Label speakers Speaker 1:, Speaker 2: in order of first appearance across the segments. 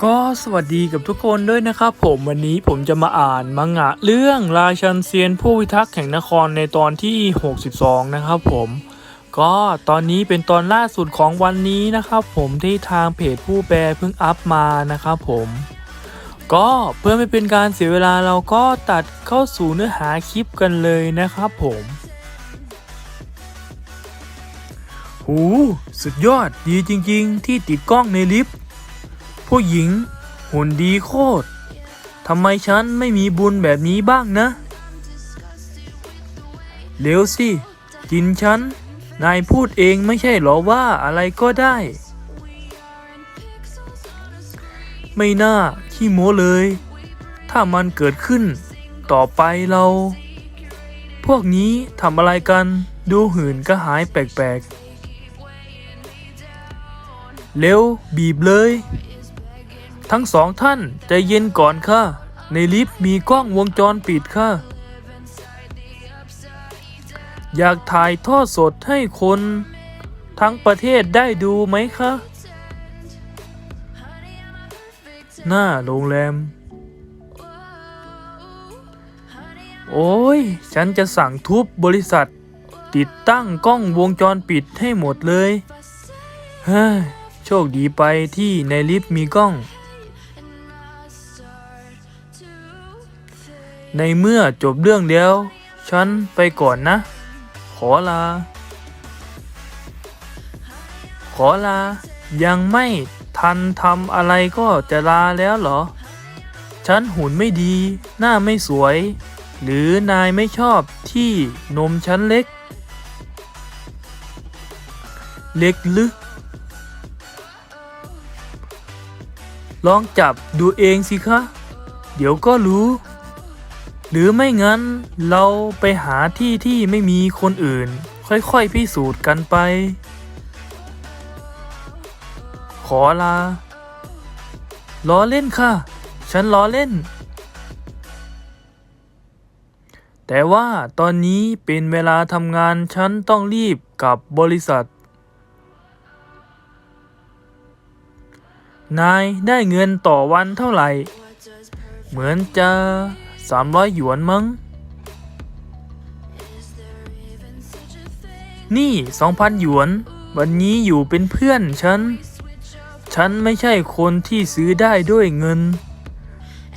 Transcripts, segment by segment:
Speaker 1: ก็สวัสดีกับทุกคนด้วยนะครับผมวันนี้ผมจะมาอ่านมังงะเรื่องราชันเซียนผู้พิทักษ์แห่งนครในตอนที่ 62 นะครับผมก็ตอนนี้เป็นตอนล่าสุดของวันนี้นะครับผมที่ทางเพจผู้แปลเพิ่งอัพมานะครับผมก็เพื่อไม่เป็นการเสียเวลาเราก็ตัดเข้าสู่เนื้อหาคลิปกันเลยนะครับผมหูสุดยอดดีจริง ๆ ที่ติดกล้องในลิฟต์ ผู้หญิงหุ่นดีโคตรทำไมฉันไม่มีบุญแบบนี้บ้างนะเร็วสิ กินฉัน นายพูดเองไม่ใช่หรอว่าอะไรก็ได้ ไม่น่าขี้โม้เลย ถ้ามันเกิดขึ้น ต่อไปเรา พวกนี้ทำอะไรกันดูหื่นก็หายแปลกๆ เร็วบีบเลย ทั้งสองท่านใจเย็นก่อนค่ะ ในลิฟต์มีกล้องวงจรปิดค่ะ อยากถ่ายทอดสดให้คน ทั้งประเทศได้ดูไหมคะ หน้าโรงแรม โอ้ย ฉันจะสั่งทุบบริษัท ติดตั้งกล้องวงจรปิดให้หมดเลย เฮ้ยโชคดีไปที่ในลิฟต์มีกล้อง ในเมื่อจบเรื่องแล้ว ฉันไปก่อนนะ ขอลา ขอลา ยังไม่ทันทำอะไรก็จะลาแล้วเหรอ ฉันหุ่นไม่ดี หน้าไม่สวย หรือนายไม่ชอบที่นมฉันเล็ก เล็กลึก ลองจับดูเองสิคะ เดี๋ยวก็รู้ หรือไม่งั้นเราไปหาที่ที่ไม่มีคนอื่น ค่อยๆพิสูจน์กันไป ขอลาล้อเล่นค่ะ ฉันล้อเล่น แต่ว่าตอนนี้เป็นเวลาทำงานฉันต้องรีบกับบริษัท นายได้เงินต่อวันเท่าไหร่ เหมือนจะ สามร้อยหยวนมั้ง นี่สองพันหยวน วันนี้อยู่เป็นเพื่อนฉัน ฉันไม่ใช่คนที่ซื้อได้ด้วยเงิน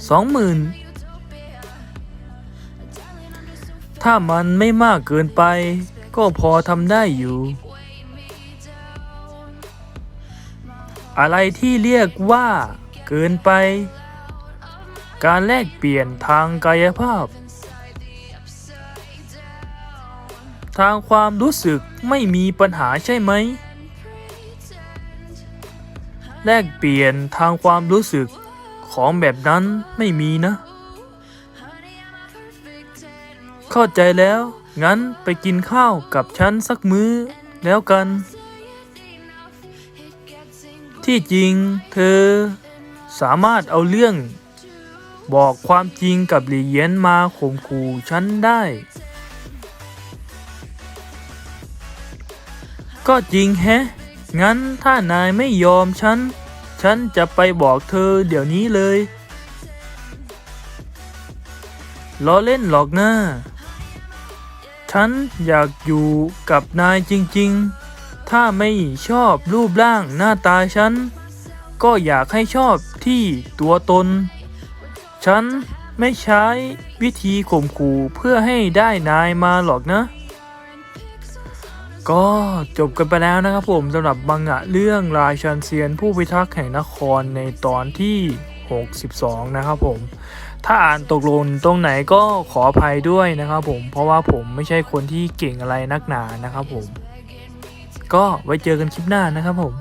Speaker 1: สองหมื่นถ้ามันไม่มากเกินไป ก็พอทำได้อยู่ อะไรที่เรียกว่าเกินไป การแลกเปลี่ยนทางกายภาพ ทางความรู้สึกไม่มีปัญหาใช่ไหม แลกเปลี่ยนทางความรู้สึกของแบบนั้นไม่มีนะ เข้าใจแล้ว งั้นไปกินข้าวกับฉันสักมื้อแล้วกัน ที่จริงเธอสามารถเอาเรื่อง บอกความจริงกับหลีเยียนมาข่มขู่ฉันได้ ก็จริงแฮะ งั้นถ้านายไม่ยอมฉัน ฉันจะไปบอกเธอเดี๋ยวนี้เลยล้อเล่นหรอกนะฉันอยากอยู่กับนายจริงๆ ถ้าไม่ชอบรูปร่างหน้าตาฉัน ก็อยากให้ชอบที่ตัวตน ฉันไม่ใช้วิธีข่มขู่เพื่อให้ได้นายมาหรอกนะ ก็จบกันไปแล้วนะครับผมสำหรับบังงะเรื่องรายชันเซียนผู้พิทักษ์แห่งนครในตอนที่ 62 นะครับผม ถ้าอ่านตกหลงตรงไหนก็ขออภัยด้วยนะครับผม เพราะว่าผมไม่ใช่คนที่เก่งอะไรนักหนานะครับผม ก็ไว้เจอกันคลิปหน้านะครับผม